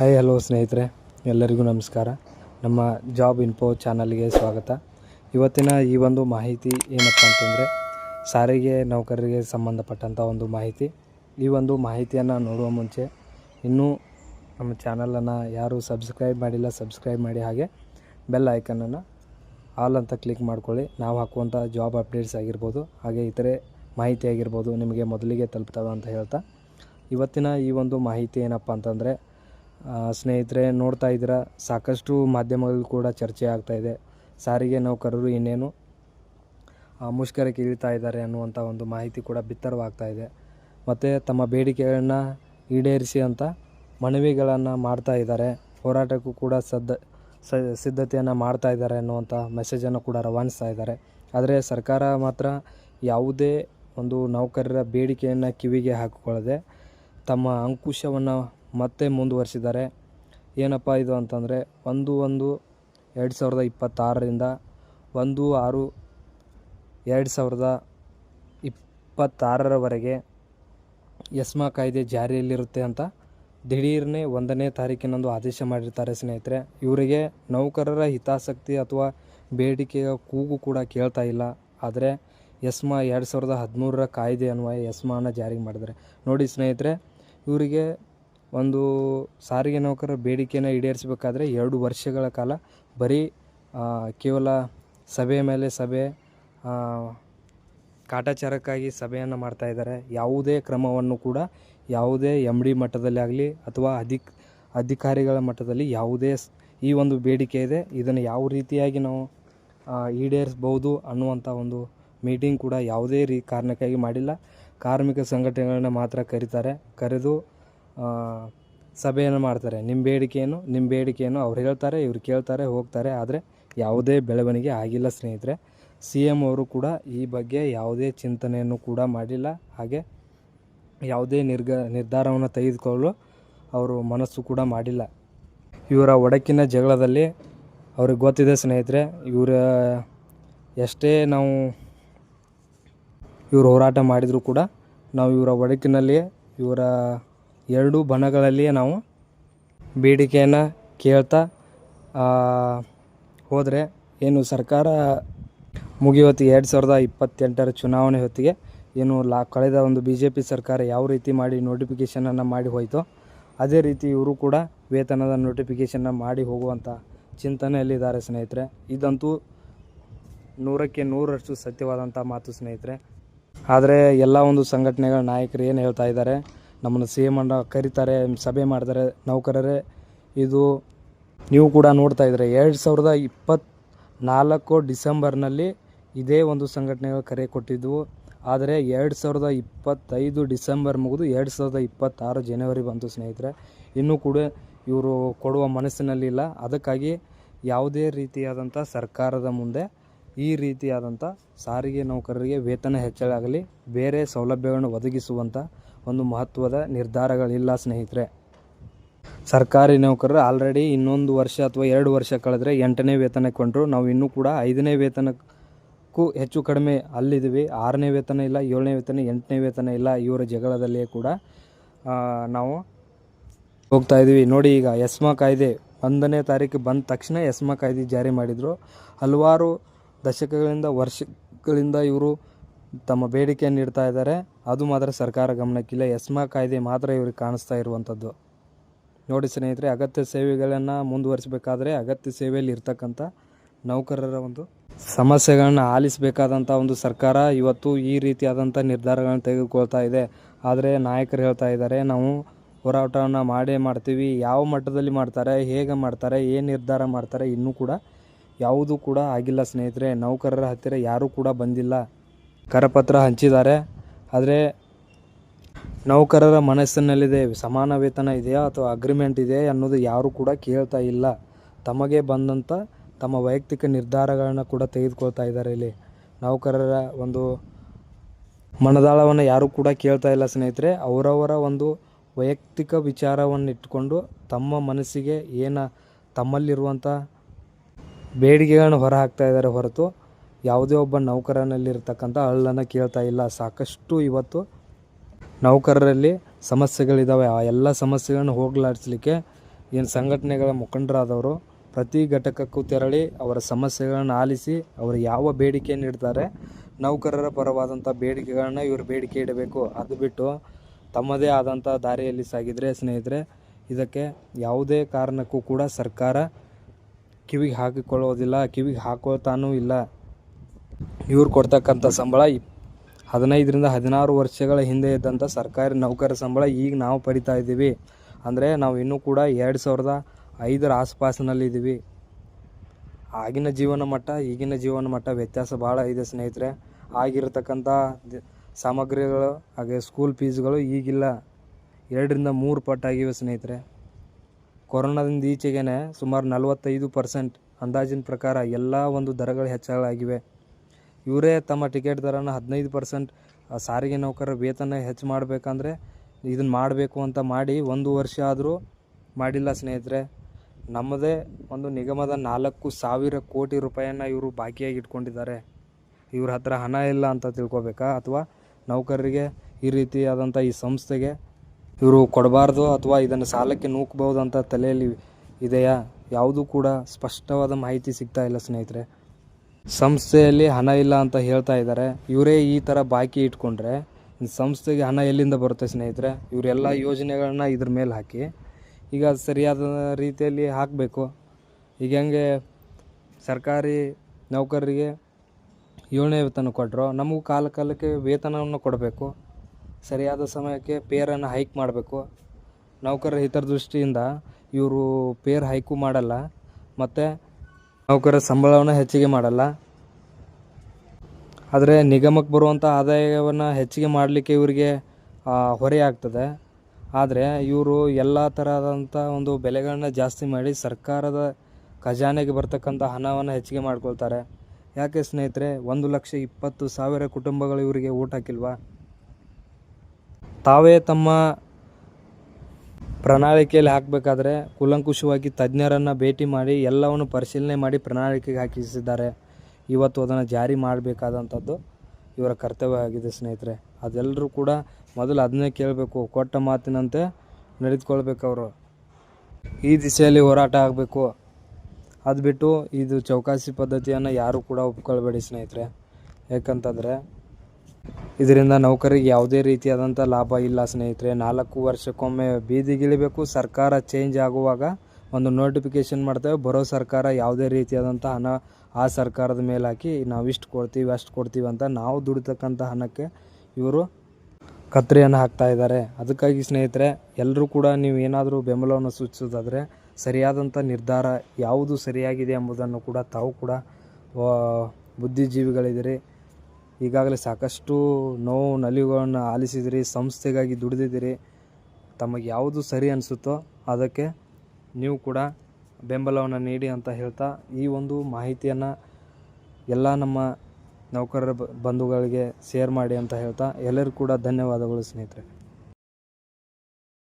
Hi hello ಸ್ನೇಹಿತರೆ. ಎಲ್ಲರಿಗೂ ನಮಸ್ಕಾರ. ನಮ್ಮ ಜಾಬ್ ಇನ್ಫೋ ಚಾನಲ್ಗೆ ಸ್ವಾಗತ. ಇವತ್ತಿನ ಈ ಒಂದು ಮಾಹಿತಿ ಏನಪ್ಪ ಅಂತಂದರೆ, ಸಾರಿಗೆ ನೌಕರರಿಗೆ ಸಂಬಂಧಪಟ್ಟಂಥ ಒಂದು ಮಾಹಿತಿ. ಈ ಒಂದು ಮಾಹಿತಿಯನ್ನು ನೋಡುವ ಮುಂಚೆ, ಇನ್ನೂ ನಮ್ಮ ಚಾನಲನ್ನು ಯಾರು ಸಬ್ಸ್ಕ್ರೈಬ್ ಮಾಡಿಲ್ಲ ಸಬ್ಸ್ಕ್ರೈಬ್ ಮಾಡಿ ಹಾಗೆ ಬೆಲ್ ಐಕನನ್ನು ಆಲ್ ಅಂತ ಕ್ಲಿಕ್ ಮಾಡ್ಕೊಳ್ಳಿ. ನಾವು ಹಾಕುವಂಥ ಜಾಬ್ ಅಪ್ಡೇಟ್ಸ್ ಆಗಿರ್ಬೋದು, ಹಾಗೆ ಇತರೆ ಮಾಹಿತಿ ಆಗಿರ್ಬೋದು ನಿಮಗೆ ಮೊದಲಿಗೆ ತಲುಪ್ತವೆ ಅಂತ ಹೇಳ್ತಾ. ಇವತ್ತಿನ ಈ ಒಂದು ಮಾಹಿತಿ ಏನಪ್ಪ ಅಂತಂದರೆ ಸ್ನೇಹಿತರೆ, ನೋಡ್ತಾ ಇದ್ದೀರಾ? ಸಾಕಷ್ಟು ಮಾಧ್ಯಮಗಳು ಕೂಡ ಚರ್ಚೆ ಆಗ್ತಾಯಿದೆ ಸಾರಿಗೆ ನೌಕರರು ಇನ್ನೇನು? ಮುಷ್ಕರಕ್ಕೆ ಇಳಿತಾ ಇದ್ದಾರೆ ಅನ್ನುವಂಥ ಒಂದು ಮಾಹಿತಿ ಕೂಡ ಬಿತ್ತರವಾಗ್ತಾ ಇದೆ. ಮತ್ತು ತಮ್ಮ ಬೇಡಿಕೆಗಳನ್ನು ಈಡೇರಿಸಿ ಅಂತ ಮನವಿಗಳನ್ನು ಮಾಡ್ತಾ ಇದ್ದಾರೆ. ಹೋರಾಟಕ್ಕೂ ಕೂಡ ಸದ್ದ ಸಿದ್ಧತೆಯನ್ನು ಮಾಡ್ತಾ ಇದ್ದಾರೆ ಅನ್ನುವಂಥ ಮೆಸೇಜನ್ನು ಕೂಡ ರವಾನಿಸ್ತಾ ಇದ್ದಾರೆ. ಆದರೆ ಸರ್ಕಾರ ಮಾತ್ರ ಯಾವುದೇ ಒಂದು ನೌಕರರ ಬೇಡಿಕೆಯನ್ನು ಕಿವಿಗೆ ಹಾಕಿಕೊಳ್ಳದೆ ತಮ್ಮ ಅಂಕುಶವನ್ನು ಮತ್ತೆ ಮುಂದುವರಿಸಿದ್ದಾರೆ. ಏನಪ್ಪ ಇದು ಅಂತಂದರೆ ಒಂದು ಒಂದು ಎರಡು ಸಾವಿರದ ಇಪ್ಪತ್ತಾರರಿಂದ ಒಂದು ಆರು ಎರಡು ಸಾವಿರದ ಇಪ್ಪತ್ತಾರರವರೆಗೆ ಎಸ್ಮಾ ಕಾಯ್ದೆ ಜಾರಿಯಲ್ಲಿರುತ್ತೆ ಅಂತ ದಿಢೀರ್ನೇ ಒಂದನೇ ತಾರೀಕಿನಂದು ಆದೇಶ ಮಾಡಿರ್ತಾರೆ ಸ್ನೇಹಿತರೆ. ಇವರಿಗೆ ನೌಕರರ ಹಿತಾಸಕ್ತಿ ಅಥವಾ ಬೇಡಿಕೆಯ ಕೂಗು ಕೂಡ ಕೇಳ್ತಾ ಇಲ್ಲ. ಆದರೆ ಎಸ್ಮಾ ಎರಡು ಸಾವಿರದ ಹದಿಮೂರರ ಕಾಯ್ದೆ ಅನ್ವಯ ಎಸ್ಮಾನ ಜಾರಿಗೆ ಮಾಡಿದ್ದಾರೆ. ನೋಡಿ ಸ್ನೇಹಿತರೆ, ಇವರಿಗೆ ಒಂದು ಸಾರಿಗೆ ನೌಕರರ ಬೇಡಿಕೆಯನ್ನು ಈಡೇರಿಸಬೇಕಾದ್ರೆ ಎರಡು ವರ್ಷಗಳ ಕಾಲ ಬರೀ ಕೇವಲ ಸಭೆ ಮೇಲೆ ಸಭೆ ಕಾಟಾಚಾರಕ್ಕಾಗಿ ಸಭೆಯನ್ನು ಮಾಡ್ತಾ ಇದ್ದಾರೆ. ಯಾವುದೇ ಕ್ರಮವನ್ನು ಕೂಡ ಯಾವುದೇ ಎಂ ಡಿ ಮಟ್ಟದಲ್ಲಿ ಆಗಲಿ ಅಥವಾ ಅಧಿಕ್, ಅಧಿಕಾರಿಗಳ ಮಟ್ಟದಲ್ಲಿ ಯಾವುದೇ ಈ ಒಂದು ಬೇಡಿಕೆ ಇದೆ. ಇದನ್ನು ಯಾವ ರೀತಿಯಾಗಿ ನಾವು ಈಡೇರಿಸ್ಬೋದು ಅನ್ನುವಂಥ ಒಂದು ಮೀಟಿಂಗ್ ಕೂಡ ಯಾವುದೇ ರೀ, ಕಾರಣಕ್ಕಾಗಿ ಮಾಡಿಲ್ಲ. ಕಾರ್ಮಿಕ ಸಂಘಟನೆಗಳನ್ನ ಮಾತ್ರ ಕರೀತಾರೆ. ಕರೆದು ಸಭೆಯನ್ನು ಮಾಡ್ತಾರೆ. ನಿಮ್ಮ ಬೇಡಿಕೆಯನ್ನು ನಿಮ್ಮ ಬೇಡಿಕೆಯನ್ನು ಅವ್ರು ಹೇಳ್ತಾರೆ, ಇವ್ರು ಕೇಳ್ತಾರೆ, ಹೋಗ್ತಾರೆ. ಆದರೆ ಯಾವುದೇ ಬೆಳವಣಿಗೆ ಆಗಿಲ್ಲ ಸ್ನೇಹಿತರೆ. ಸಿ ಎಂ ಅವರು ಕೂಡ ಈ ಬಗ್ಗೆ ಯಾವುದೇ ಚಿಂತನೆಯನ್ನು ಕೂಡ ಮಾಡಿಲ್ಲ. ಹಾಗೆ ಯಾವುದೇ ನಿರ್ಗ, ನಿರ್ಧಾರವನ್ನು ತೆಗೆದುಕೊಳ್ಳಲು ಅವರು ಮನಸ್ಸು ಕೂಡ ಮಾಡಿಲ್ಲ. ಇವರ ಒಡಕಿನ ಜಗಳದಲ್ಲಿ ಅವ್ರಿಗೆ ಗೊತ್ತಿದೆ ಸ್ನೇಹಿತರೆ, ಇವರ ಎಷ್ಟೇ ನಾವು ಇವರು ಹೋರಾಟ ಮಾಡಿದರೂ ಕೂಡ ನಾವು ಇವರ ಒಡಕಿನಲ್ಲಿಯೇ ಇವರ ಎರಡೂ ಬಣಗಳಲ್ಲಿಯೇ ನಾವು ಬೇಡಿಕೆಯನ್ನು ಕೇಳ್ತಾ ಹೋದರೆ ಏನು ಸರ್ಕಾರ ಮುಗಿಯೋತ್ತಿಗೆ ಎರಡು ಸಾವಿರದ ಇಪ್ಪತ್ತೆಂಟರ ಚುನಾವಣೆ ಹೊತ್ತಿಗೆ ಏನು ಲಾ, ಕಳೆದ ಒಂದು ಬಿ ಜೆ ಪಿ ಸರ್ಕಾರ ಯಾವ ರೀತಿ ಮಾಡಿ ನೋಟಿಫಿಕೇಷನನ್ನು ಮಾಡಿ ಹೋಯಿತೋ, ಅದೇ ರೀತಿ ಇವರು ಕೂಡ ವೇತನದ ನೋಟಿಫಿಕೇಷನ್ನ ಮಾಡಿ ಹೋಗುವಂಥ ಚಿಂತನೆಯಲ್ಲಿದ್ದಾರೆ ಸ್ನೇಹಿತರೆ. ಇದಂತೂ ನೂರಕ್ಕೆ ನೂರರಷ್ಟು ಸತ್ಯವಾದಂಥ ಮಾತು ಸ್ನೇಹಿತರೆ. ಆದರೆ ಎಲ್ಲ ಒಂದು ಸಂಘಟನೆಗಳ ನಾಯಕರು ಏನು ಹೇಳ್ತಾ ಇದ್ದಾರೆ ನಮ್ಮನ್ನು ಸಿ ಎಂ ಅನ್ನ ಕರೀತಾರೆ, ಸಭೆ ಮಾಡ್ತಾರೆ, ನೌಕರರೇ. ಇದು ನೀವು ಕೂಡ ನೋಡ್ತಾ ಇದ್ದರೆ ಎರಡು ಸಾವಿರದ ಇಪ್ಪತ್ತ್ನಾಲ್ಕು ಡಿಸೆಂಬರ್ನಲ್ಲಿ ಇದೇ ಒಂದು ಸಂಘಟನೆಗಳು ಕರೆ ಕೊಟ್ಟಿದ್ದವು ಆದರೆ ಎರಡು ಸಾವಿರದ ಇಪ್ಪತ್ತೈದು ಡಿಸೆಂಬರ್ ಮುಗಿದು ಎರಡು ಸಾವಿರದ ಇಪ್ಪತ್ತಾರು ಜನವರಿ ಬಂತು ಸ್ನೇಹಿತರೆ. ಇನ್ನೂ ಕೂಡ ಇವರು ಕೊಡುವ ಮನಸ್ಸಿನಲ್ಲಿಲ್ಲ. ಅದಕ್ಕಾಗಿ ಯಾವುದೇ ರೀತಿಯಾದಂಥ ಸರ್ಕಾರದ ಮುಂದೆ ಈ ರೀತಿಯಾದಂಥ ಸಾರಿಗೆ ನೌಕರರಿಗೆ ವೇತನ ಹೆಚ್ಚಳ ಆಗಲಿ, ಬೇರೆ ಸೌಲಭ್ಯಗಳನ್ನು ಒದಗಿಸುವಂಥ ಒಂದು ಮಹತ್ವದ ನಿರ್ಧಾರಗಳಿಲ್ಲ ಸ್ನೇಹಿತರೆ. ಸರ್ಕಾರಿ ನೌಕರರು ಆಲ್ರೆಡಿ ಇನ್ನೊಂದು ವರ್ಷ ಅಥವಾ ಎರಡು ವರ್ಷ ಕಳೆದ್ರೆ ಎಂಟನೇ ವೇತನ ಕೊಂಡರು ನಾವು ಇನ್ನೂ ಕೂಡ ಐದನೇ ವೇತನಕ್ಕೂ ಹೆಚ್ಚು ಕಡಿಮೆ ಅಲ್ಲಿದ್ದೀವಿ. ಆರನೇ ವೇತನ ಇಲ್ಲ, ಏಳನೇ ವೇತನ, ಎಂಟನೇ ವೇತನ ಇಲ್ಲ, ಇವರ ಜಗಳದಲ್ಲಿಯೇ ಕೂಡ ನಾವು ಹೋಗ್ತಾ ಇದ್ದೀವಿ. ನೋಡಿ ಈಗ ಎಸ್ಮಾ ಕಾಯ್ದೆ ಒಂದನೇ ತಾರೀಕು ಬಂದ ತಕ್ಷಣ ಎಸ್ಮಾ ಕಾಯ್ದೆ ಜಾರಿ ಮಾಡಿದರು. ಹಲವಾರು ದಶಕಗಳಿಂದ, ವರ್ಷಗಳಿಂದ ಇವರು ತಮ್ಮ ಬೇಡಿಕೆಯನ್ನು ನೀಡ್ತಾ ಇದ್ದಾರೆ. ಅದು ಮಾತ್ರ ಸರ್ಕಾರ ಗಮನಕ್ಕಿಲ್ಲ. ಎಸ್ಮಾ ಕಾಯ್ದೆ ಮಾತ್ರ ಇವ್ರಿಗೆ ಕಾಣಿಸ್ತಾ ಇರುವಂಥದ್ದು. ನೋಡಿ ಸ್ನೇಹಿತರೆ, ಅಗತ್ಯ ಸೇವೆಗಳನ್ನು ಮುಂದುವರಿಸಬೇಕಾದ್ರೆ ಅಗತ್ಯ ಸೇವೆಯಲ್ಲಿ ಇರ್ತಕ್ಕಂಥ ನೌಕರರ ಒಂದು ಸಮಸ್ಯೆಗಳನ್ನು ಆಲಿಸಬೇಕಾದಂಥ ಒಂದು ಸರ್ಕಾರ ಇವತ್ತು ಈ ರೀತಿಯಾದಂಥ ನಿರ್ಧಾರಗಳನ್ನು ತೆಗೆದುಕೊಳ್ತಾ ಇದೆ. ಆದರೆ ನಾಯಕರು ಹೇಳ್ತಾ ಇದ್ದಾರೆ, ನಾವು ಹೋರಾಟವನ್ನು ಮಾಡೇ ಮಾಡ್ತೀವಿ. ಯಾವ ಮಟ್ಟದಲ್ಲಿ ಮಾಡ್ತಾರೆ, ಹೇಗೆ ಮಾಡ್ತಾರೆ, ಏನು ನಿರ್ಧಾರ ಮಾಡ್ತಾರೆ, ಇನ್ನೂ ಕೂಡ ಯಾವುದೂ ಕೂಡ ಆಗಿಲ್ಲ ಸ್ನೇಹಿತರೆ. ನೌಕರರ ಹತ್ತಿರ ಯಾರೂ ಕೂಡ ಬಂದಿಲ್ಲ. ಕರಪತ್ರ ಹಂಚಿದ್ದಾರೆ. ಆದರೆ ನೌಕರರ ಮನಸ್ಸಿನಲ್ಲಿದೆ, ಸಮಾನ ವೇತನ ಇದೆಯಾ ಅಥವಾ ಅಗ್ರಿಮೆಂಟ್ ಇದೆಯಾ ಅನ್ನೋದು ಯಾರೂ ಕೂಡ ಕೇಳ್ತಾ ಇಲ್ಲ. ತಮಗೆ ಬಂದಂಥ ತಮ್ಮ ವೈಯಕ್ತಿಕ ನಿರ್ಧಾರಗಳನ್ನು ಕೂಡ ತೆಗೆದುಕೊಳ್ತಾ ಇದ್ದಾರೆ ಇಲ್ಲಿ. ನೌಕರರ ಒಂದು ಮನದಾಳವನ್ನು ಯಾರೂ ಕೂಡ ಕೇಳ್ತಾ ಇಲ್ಲ ಸ್ನೇಹಿತರೆ. ಅವರವರ ಒಂದು ವೈಯಕ್ತಿಕ ವಿಚಾರವನ್ನು ಇಟ್ಕೊಂಡು ತಮ್ಮ ಮನಸ್ಸಿಗೆ ಏನು ತಮ್ಮಲ್ಲಿರುವಂಥ ಬೇಡಿಕೆಗಳನ್ನು ಹೊರ ಹಾಕ್ತಾ ಇದ್ದಾರೆ ಹೊರತು ಯಾವುದೇ ಒಬ್ಬ ನೌಕರನಲ್ಲಿರ್ತಕ್ಕಂಥ ಅಳ್ಳನ್ನು ಕೇಳ್ತಾ ಇಲ್ಲ. ಸಾಕಷ್ಟು ಇವತ್ತು ನೌಕರರಲ್ಲಿ ಸಮಸ್ಯೆಗಳಿದ್ದಾವೆ ಆ ಎಲ್ಲ ಸಮಸ್ಯೆಗಳನ್ನು ಹೋಗಲಾಡಿಸ್ಲಿಕ್ಕೆ ಏನು ಸಂಘಟನೆಗಳ ಮುಖಂಡರಾದವರು ಪ್ರತಿ ಘಟಕಕ್ಕೂ ತೆರಳಿ ಅವರ ಸಮಸ್ಯೆಗಳನ್ನು ಆಲಿಸಿ ಅವರು ಯಾವ ಬೇಡಿಕೆ ನೀಡ್ತಾರೆ ನೌಕರರ ಪರವಾದಂಥ ಬೇಡಿಕೆಗಳನ್ನ ಇವರು ಬೇಡಿಕೆ ಇಡಬೇಕು. ಅದು ಬಿಟ್ಟು ತಮ್ಮದೇ ಆದಂಥ ದಾರಿಯಲ್ಲಿ ಸಾಗಿದರೆ, ಸ್ನೇಹಿತರೆ, ಇದಕ್ಕೆ ಯಾವುದೇ ಕಾರಣಕ್ಕೂ ಕೂಡ ಸರ್ಕಾರ ಕಿವಿಗೆ ಹಾಕಿಕೊಳ್ಳೋದಿಲ್ಲ ಕಿವಿಗೆ ಹಾಕೋತಾನೂ ಇಲ್ಲ. ಇವ್ರು ಕೊಡ್ತಕ್ಕಂಥ ಸಂಬಳ ಹದಿನೈದರಿಂದ ಹದಿನಾರು ವರ್ಷಗಳ ಹಿಂದೆ ಇದ್ದಂಥ ಸರ್ಕಾರಿ ನೌಕರ ಸಂಬಳ ಈಗ ನಾವು ಪಡಿತಾ ಇದ್ದೀವಿ. ಅಂದರೆ ನಾವು ಇನ್ನೂ ಕೂಡ ಎರಡು ಸಾವಿರದ ಐದರ ಆಸುಪಾಸಿನಲ್ಲಿದ್ದೀವಿ ಆಗಿನ ಜೀವನ ಮಟ್ಟ, ಈಗಿನ ಜೀವನ ಮಟ್ಟ ವ್ಯತ್ಯಾಸ ಭಾಳ ಇದೆ ಸ್ನೇಹಿತರೆ. ಆಗಿರತಕ್ಕಂಥ ಸಾಮಗ್ರಿಗಳು ಹಾಗೆ ಸ್ಕೂಲ್ ಫೀಸ್ಗಳು ಈಗಿಲ್ಲ. ಎರಡರಿಂದ ಮೂರು ಪಟ್ಟಾಗಿವೆ ಸ್ನೇಹಿತರೆ. ಕೊರೋನಾದಿಂದ ಈಚೆಗೆ ಸುಮಾರು ನಲವತ್ತೈದು ಪರ್ಸೆಂಟ್ ಅಂದಾಜಿನ ಪ್ರಕಾರ ಎಲ್ಲ ಒಂದು ದರಗಳು ಹೆಚ್ಚಳಾಗಿವೆ. ಇವರೇ ತಮ್ಮ ಟಿಕೆಟ್ ದರನ ಹದಿನೈದು ಪರ್ಸೆಂಟ್ ಸಾರಿಗೆ ನೌಕರರ ವೇತನ ಹೆಚ್ಚು ಮಾಡಬೇಕಂದ್ರೆ ಇದನ್ನು ಮಾಡಬೇಕು ಅಂತ ಮಾಡಿ ಒಂದು ವರ್ಷ ಆದರೂ ಮಾಡಿಲ್ಲ ಸ್ನೇಹಿತರೆ. ನಮ್ಮದೇ ಒಂದು ನಿಗಮದ ನಾಲ್ಕು ಸಾವಿರ ಕೋಟಿ ರೂಪಾಯಿಯನ್ನು ಇವರು ಬಾಕಿಯಾಗಿ ಇಟ್ಕೊಂಡಿದ್ದಾರೆ. ಇವ್ರ ಹತ್ರ ಹಣ ಇಲ್ಲ ಅಂತ ತಿಳ್ಕೊಬೇಕಾ? ಅಥವಾ ನೌಕರರಿಗೆ ಈ ರೀತಿಯಾದಂಥ ಈ ಸಂಸ್ಥೆಗೆ ಇವರು ಕೊಡಬಾರ್ದು ಅಥವಾ ಇದನ್ನು ಸಾಲಕ್ಕೆ ನೂಕಬಹುದು ಅಂತ ತಲೆಯಲ್ಲಿ ಇದೆಯಾ? ಯಾವುದೂ ಕೂಡ ಸ್ಪಷ್ಟವಾದ ಮಾಹಿತಿ ಸಿಗ್ತಾ ಇಲ್ಲ ಸ್ನೇಹಿತರೆ. ಸಂಸ್ಥೆಯಲ್ಲಿ ಹಣ ಇಲ್ಲ ಅಂತ ಹೇಳ್ತಾ ಇದ್ದಾರೆ. ಇವರೇ ಈ ಥರ ಬಾಕಿ ಇಟ್ಕೊಂಡ್ರೆ, ಸಂಸ್ಥೆಗೆ ಹಣ ಎಲ್ಲಿಂದ ಬರುತ್ತೆ ಸ್ನೇಹಿತರೆ? ಇವರೆಲ್ಲ ಯೋಜನೆಗಳನ್ನ ಇದ್ರ ಮೇಲೆ ಹಾಕಿ. ಈಗ ಸರಿಯಾದ ರೀತಿಯಲ್ಲಿ ಹಾಕಬೇಕು. ಈಗ ಹೆಂಗೆ ಸರ್ಕಾರಿ ನೌಕರರಿಗೆ ಏಳನೇ ವೇತನ ಕೊಟ್ಟರು ನಮಗೂ ಕಾಲ ಕಾಲಕ್ಕೆ ವೇತನವನ್ನು ಕೊಡಬೇಕು. ಸರಿಯಾದ ಸಮಯಕ್ಕೆ ಪೇರನ್ನು ಹೈಕ್ ಮಾಡಬೇಕು. ನೌಕರರ ಹಿತದೃಷ್ಟಿಯಿಂದ ಇವರು ಪೇರ್ ಹೈಕು ಮಾಡಲ್ಲ, ಮತ್ತು ನೌಕರರ ಸಂಬಳವನ್ನು ಹೆಚ್ಚಿಗೆ ಮಾಡಲ್ಲ. ಆದರೆ ನಿಗಮಕ್ಕೆ ಬರುವಂಥ ಆದಾಯವನ್ನು ಹೆಚ್ಚಿಗೆ ಮಾಡಲಿಕ್ಕೆ ಇವರಿಗೆ ಹೊರೆ ಆಗ್ತದೆ. ಆದರೆ ಇವರು ಎಲ್ಲ ಥರದಂಥ ಒಂದು ಬೆಲೆಗಳನ್ನ ಜಾಸ್ತಿ ಮಾಡಿ ಸರ್ಕಾರದ ಖಜಾನೆಗೆ ಬರ್ತಕ್ಕಂಥ ಹಣವನ್ನು ಹೆಚ್ಚಿಗೆ ಮಾಡ್ಕೊಳ್ತಾರೆ. ಯಾಕೆ ಸ್ನೇಹಿತರೆ, ಒಂದು ಲಕ್ಷ ಇಪ್ಪತ್ತು ಸಾವಿರ ಕುಟುಂಬಗಳು ಇವರಿಗೆ ಊಟ ಹಾಕಿಲ್ವಾ? ತಾವೇ ತಮ್ಮ ಪ್ರಣಾಳಿಕೆಯಲ್ಲಿ ಹಾಕಬೇಕಾದ್ರೆ ಕೂಲಂಕುಷವಾಗಿ ತಜ್ಞರನ್ನು ಭೇಟಿ ಮಾಡಿ ಎಲ್ಲವನ್ನು ಪರಿಶೀಲನೆ ಮಾಡಿ ಪ್ರಣಾಳಿಕೆಗೆ ಹಾಕಿಸಿದ್ದಾರೆ. ಇವತ್ತು ಅದನ್ನು ಜಾರಿ ಮಾಡಬೇಕಾದಂಥದ್ದು ಇವರ ಕರ್ತವ್ಯ ಆಗಿದೆ ಸ್ನೇಹಿತರೆ. ಅದೆಲ್ಲರೂ ಕೂಡ ಮೊದಲು ಅದನ್ನೇ ಕೇಳಬೇಕು, ಕೊಟ್ಟ ಮಾತಿನಂತೆ ನಡೆದುಕೊಳ್ಬೇಕು ಅವರು. ಈ ದಿಸೆಯಲ್ಲಿ ಹೋರಾಟ ಆಗಬೇಕು. ಅದು ಬಿಟ್ಟು ಇದು ಚೌಕಾಸಿ ಪದ್ಧತಿಯನ್ನು ಯಾರೂ ಕೂಡ ಒಪ್ಕೊಳ್ಬೇಡಿ ಸ್ನೇಹಿತರೆ. ಯಾಕಂತಂದರೆ ಇದರಿಂದ ನೌಕರಿಗೆ ಯಾವುದೇ ರೀತಿಯಾದಂಥ ಲಾಭ ಇಲ್ಲ ಸ್ನೇಹಿತರೆ. ನಾಲ್ಕು ವರ್ಷಕ್ಕೊಮ್ಮೆ ಬೀದಿಗಿಳಿಬೇಕು ಸರ್ಕಾರ ಚೇಂಜ್ ಆಗುವಾಗ ಒಂದು ನೋಟಿಫಿಕೇಶನ್ ಮಾಡ್ತೇವೆ. ಬರೋ ಸರ್ಕಾರ ಯಾವುದೇ ರೀತಿಯಾದಂಥ ಹಣ ಆ ಸರ್ಕಾರದ ಮೇಲೆ ಹಾಕಿ ನಾವು ಕೊಡ್ತೀವಿ, ಅಷ್ಟು ಕೊಡ್ತೀವಿ ಅಂತ ನಾವು ದುಡಿತಕ್ಕಂಥ ಹಣಕ್ಕೆ ಇವರು ಕತ್ರಿಯನ್ನು ಹಾಕ್ತಾ ಇದ್ದಾರೆ. ಅದಕ್ಕಾಗಿ ಸ್ನೇಹಿತರೆ, ಎಲ್ಲರೂ ಕೂಡ ನೀವು ಏನಾದರೂ ಬೆಂಬಲವನ್ನು ಸೂಚಿಸೋದಾದರೆ ಸರಿಯಾದಂಥ ನಿರ್ಧಾರ ಯಾವುದು ಸರಿಯಾಗಿದೆ ಎಂಬುದನ್ನು ಕೂಡ ತಾವು ಕೂಡ ಬುದ್ಧಿಜೀವಿಗಳಿದ್ದೀರಿ. ಈಗಾಗಲೇ ಸಾಕಷ್ಟು ನೋವು, ನಲಿವುಗಳನ್ನು ಆಲಿಸಿದಿರಿ, ಸಂಸ್ಥೆಗಾಗಿ ದುಡಿದಿದ್ದೀರಿ. ತಮಗೆ ಯಾವುದು ಸರಿ ಅನಿಸುತ್ತೋ ಅದಕ್ಕೆ ನೀವು ಕೂಡ ಬೆಂಬಲವನ್ನು ನೀಡಿ ಅಂತ ಹೇಳ್ತಾ ಈ ಒಂದು ಮಾಹಿತಿಯನ್ನು ಎಲ್ಲ ನಮ್ಮ ನೌಕರರ ಬಂಧುಗಳಿಗೆ ಶೇರ್ ಮಾಡಿ ಅಂತ ಹೇಳ್ತಾ ಎಲ್ಲರಿಗೂ ಕೂಡ ಧನ್ಯವಾದಗಳು ಸ್ನೇಹಿತರೆ.